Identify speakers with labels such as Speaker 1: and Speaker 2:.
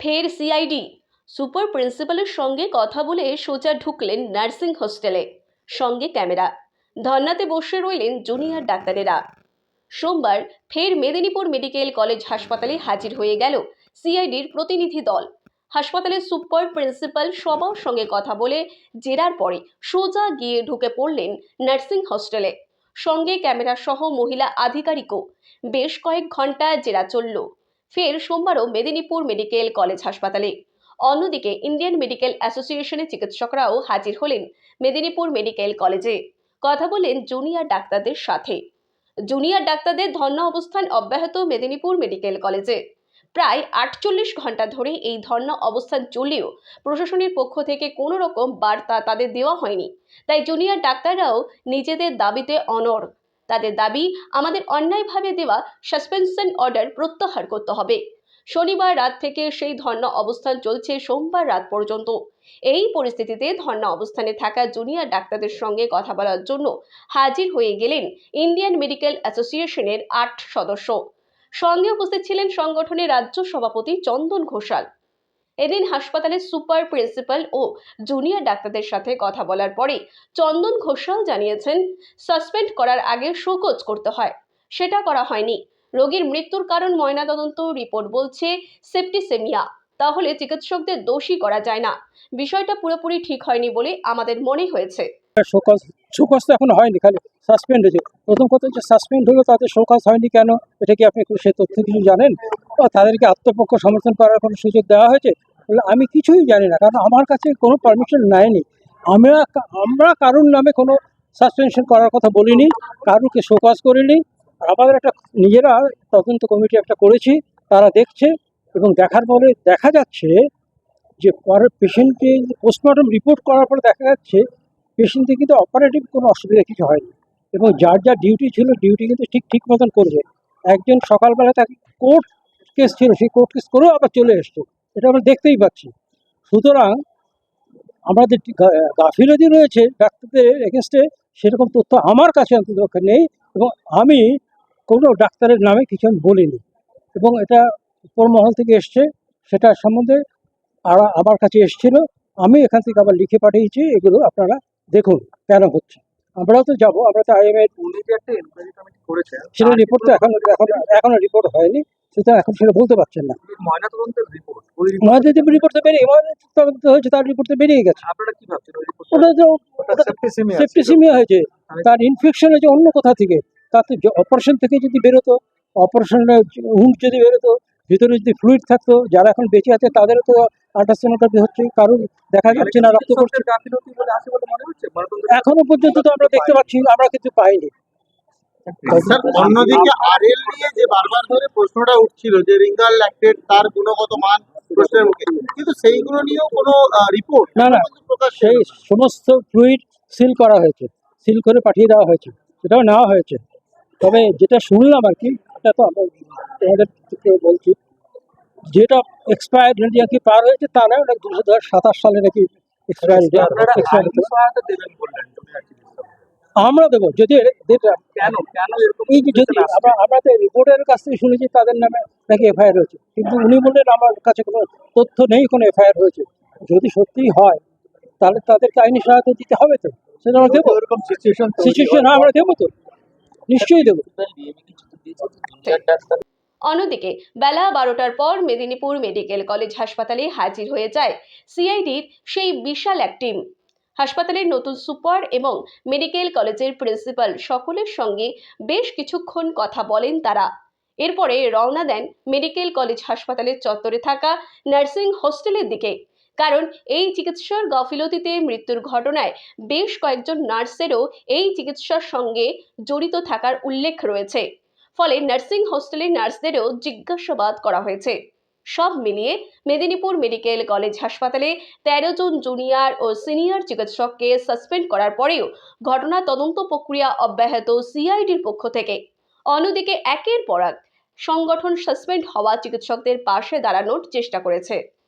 Speaker 1: ফের CID. Super প্রিন্সিপালের সঙ্গে কথা বলে সোজা ঢুকলেন নার্সিং হোস্টেলে। সঙ্গে ক্যামেরা। ধর্নাতে বসে রইলেন জুনিয়র ডাক্তারেরা। সোমবার ফের মেদিনীপুর মেডিকেল কলেজ হাসপাতালে হাজির হয়ে গেল সিআইডির প্রতিনিধি দল। হাসপাতালের সুপার প্রিন্সিপাল সবার সঙ্গে কথা বলে জেরার পরে সোজা গিয়ে ঢুকে পড়লেন নার্সিং হোস্টেলে। সঙ্গে ক্যামেরা সহ মহিলা আধিকারিকও। বেশ কয়েক ঘণ্টা জেরা চলল। ফের সোমবারও মেদিনীপুর মেডিকেল কলেজ হাসপাতালে। অন্যদিকে ইন্ডিয়ান মেডিকেল অ্যাসোসিয়েশনের চিকিৎসকরাও হাজির হলেন মেদিনীপুর মেডিকেল কলেজে। কথা বলেন জুনিয়র ডাক্তারদের সাথে। জুনিয়র ডাক্তারদের ধর্ণা অবস্থান অব্যাহত মেদিনীপুর মেডিকেল কলেজে। প্রায় আটচল্লিশ ঘণ্টা ধরে এই ধর্ণা অবস্থান চললেও প্রশাসনের পক্ষ থেকে কোনো রকম বার্তা তাদের দেওয়া হয়নি। তাই জুনিয়র ডাক্তাররাও নিজেদের দাবিতে অনড়। তাদের দাবি, আমাদের অন্যায়ভাবে দেওয়া সাসপেনশন অর্ডার প্রত্যাহার করতে হবে। শনিবার রাত থেকে সেই ধর্ণা অবস্থান চলছে সোমবার রাত পর্যন্ত। এই পরিস্থিতিতে ধর্ণা অবস্থানে থাকা জুনিয়র ডাক্তারদের সঙ্গে কথা বলার জন্য হাজির হয়ে গেলেন ইন্ডিয়ান মেডিকেল অ্যাসোসিয়েশনের আট সদস্য। সঙ্গে উপস্থিত ছিলেন সংগঠনের রাজ্য সভাপতি চন্দন ঘোষাল। এদিন হাসপাতালের সুপার প্রিন্সিপাল ও জুনিয়র ডাক্তারদের সাথে কথা বলার পরে চন্দন ঘোষাল জানিয়েছেন, সাসপেন্ড করার আগে শোকজ করতে হয়। সেটা করা হয়নি। রোগীর মৃত্যুর কারণ ময়নাতদন্ত রিপোর্ট বলছে সেপ্টিসেমিয়া। তাহলে চিকিৎসকদের দোষী করা যায় না। বিষয়টা পুরোপুরি ঠিক হয়নি বলে আমাদের মনে হয়েছে।
Speaker 2: শোকজ তো এখন হয়নি, খালি সাসপেন্ড হয়েছে। প্রথম কথা হচ্ছে সাসপেন্ড হলো তাদের শোকজ হয়নি কেন? এটা কি আপনি সে তথ্য কিছু জানেন? তাদেরকে আত্মপক্ষ সমর্থন করার কোনো সুযোগ দেওয়া হয়েছে? আমি কিছুই জানি না, কারণ আমার কাছে কোনো পারমিশন নেয়নি। আমরা আমরা কারুর নামে কোনো সাসপেনশন করার কথা বলিনি, কারুকে শোকজ করিনি। আর আমাদের একটা, নিজেরা তদন্ত কমিটি একটা করেছি, তারা দেখছে এবং দেখার পরে দেখা যাচ্ছে যে পরে পেশেন্টকে পোস্টমর্টম রিপোর্ট করার পরে দেখা যাচ্ছে পেশেন্টে কিন্তু অপারেটিভ কোনো অসুবিধা কিছু হয়নি এবং যার যা ডিউটি ছিল ডিউটি কিন্তু ঠিক ঠিক মতন করবে। একজন সকালবেলা তাকে কোর্ট কেস ছিল, সেই কোর্ট কেস করেও আবার চলে এসছে। এটা আমরা দেখতেই পাচ্ছি। সুতরাং আমাদের গাফিলতি রয়েছে ডাক্তারদের এগেনস্টে সেরকম তথ্য আমার কাছে অন্তত নেই এবং আমি কোনো ডাক্তারের নামে কিছু আমি বলিনি। এবং এটা উপর মহল থেকে এসছে সেটা সম্বন্ধে আর আমার কাছে এসেছিল। আমি এখান থেকে আবার লিখে পাঠিয়েছি এগুলো আপনারা দেখুন কেন হচ্ছে। আমরাও তো যাব আমরা তো আইএমএ সেটা রিপোর্ট তো এখন এখন এখনও রিপোর্ট হয়নি। সুতরাং এখন সেটা বলতে পারছেন না।
Speaker 3: ময়নাতদন্তের রিপোর্ট ওই report
Speaker 2: মহাদেব রিপোর্ট তো বেরিয়ে তদন্ত হয়েছে তার রিপোর্ট তো বেরিয়ে গেছে।
Speaker 3: আপনারা কি ভাবছেন?
Speaker 2: ওটা তো
Speaker 3: সেপ্টিসিমিয়া
Speaker 2: হয়েছে। তার ইনফেকশন হয়েছে অন্য কোথা থেকে? তাতে অপারেশন থেকে যদি বেরোতো অপারেশনের উন্ড যদি বেরোতো ভিতরে যদি ফ্লুইড থাকতো যারা এখন বেঁচে আছে তাদেরও তো আল্ট্রাসোনোগ্রাফি হচ্ছে। কারোর দেখা যাচ্ছে না রক্ত এখনও পর্যন্ত তো আমরা দেখতে পাচ্ছি আমরা কিন্তু পাইনি।
Speaker 4: স্যার অন্যদিকে আরএল নিয়ে যে বারবার ধরে প্রশ্নটা উঠছিল যে রিঙ্গাল ল্যাকটেট তার গুণগত মান প্রশ্নের মুখে কিন্তু সেইগুলো নিয়েও কোনো রিপোর্ট
Speaker 2: না, না। সেই সমস্ত ফ্লুইড সিল করা হয়েছে সিল করে পাঠিয়ে দেওয়া হয়েছে সেটাও নেওয়া হয়েছে। তবে যেটা শুনলাম আর কি এটা তো আমরা তোমাদের থেকে বলছি যেটা এক্সপায়ার ডেট নাকি পার হয়েছে তা নয় ওটা দুশো দশ সাতাশ সালে নাকি এক্সপায়ার
Speaker 3: আপনারা আইনি সহায়তা দেবেন বললেন জুনিয়র চিকিৎসক।
Speaker 2: আমরা দেবো যদি
Speaker 3: কেন? কেন
Speaker 2: এই যে যদি আমরা আমরা তো রিপোর্টের কাছ থেকে শুনেছি তাদের নামে নাকি এফআইআর হয়েছে। কিন্তু উনি বললেন আমার কাছে কোনো তথ্য নেই কোনো এফআইআর হয়েছে। যদি সত্যিই হয় তাহলে তাদেরকে আইনি সহায়তা দিতে হবে তো। সেটা আমরা দেবো।
Speaker 3: এরকম সিচুয়েশন
Speaker 2: সিচুয়েশন আমরা দেবো তো। নিশ্চয়ই দেবো।
Speaker 1: অন্যদিকে বেলা বারোটার পর মেদিনীপুর মেডিকেল কলেজ হাসপাতালে হাজির হয়ে যায় সিআইডির সেই বিশাল এক টিম। হাসপাতালের নতুন সুপার এবং মেডিকেল কলেজের প্রিন্সিপাল সকলের সঙ্গে বেশ কিছুক্ষণ কথা বলেন তারা। এরপরে রওনা দেন মেডিকেল কলেজ হাসপাতালের চত্বরে থাকা নার্সিং হোস্টেলের দিকে। কারণ এই চিকিৎসার গাফিলতিতে মৃত্যুর ঘটনায় বেশ কয়েকজন নার্সেরও এই চিকিৎসার সঙ্গে জড়িত থাকার উল্লেখ রয়েছে। ফলে নার্সিং হোস্টেলের নার্সদেরও জিজ্ঞাসাবাদ করা হয়েছে। সব মিলিয়ে মেদিনীপুর মেডিকেল কলেজ হাসপাতালে তেরো জন জুনিয়র ও সিনিয়র চিকিৎসককে সাসপেন্ড করার পরেও ঘটনা তদন্ত প্রক্রিয়া অব্যাহত সিআইডির পক্ষ থেকে। অন্যদিকে একের পর সংগঠন সাসপেন্ড হওয়া চিকিৎসকদের পাশে দাঁড়ানোর চেষ্টা করেছে।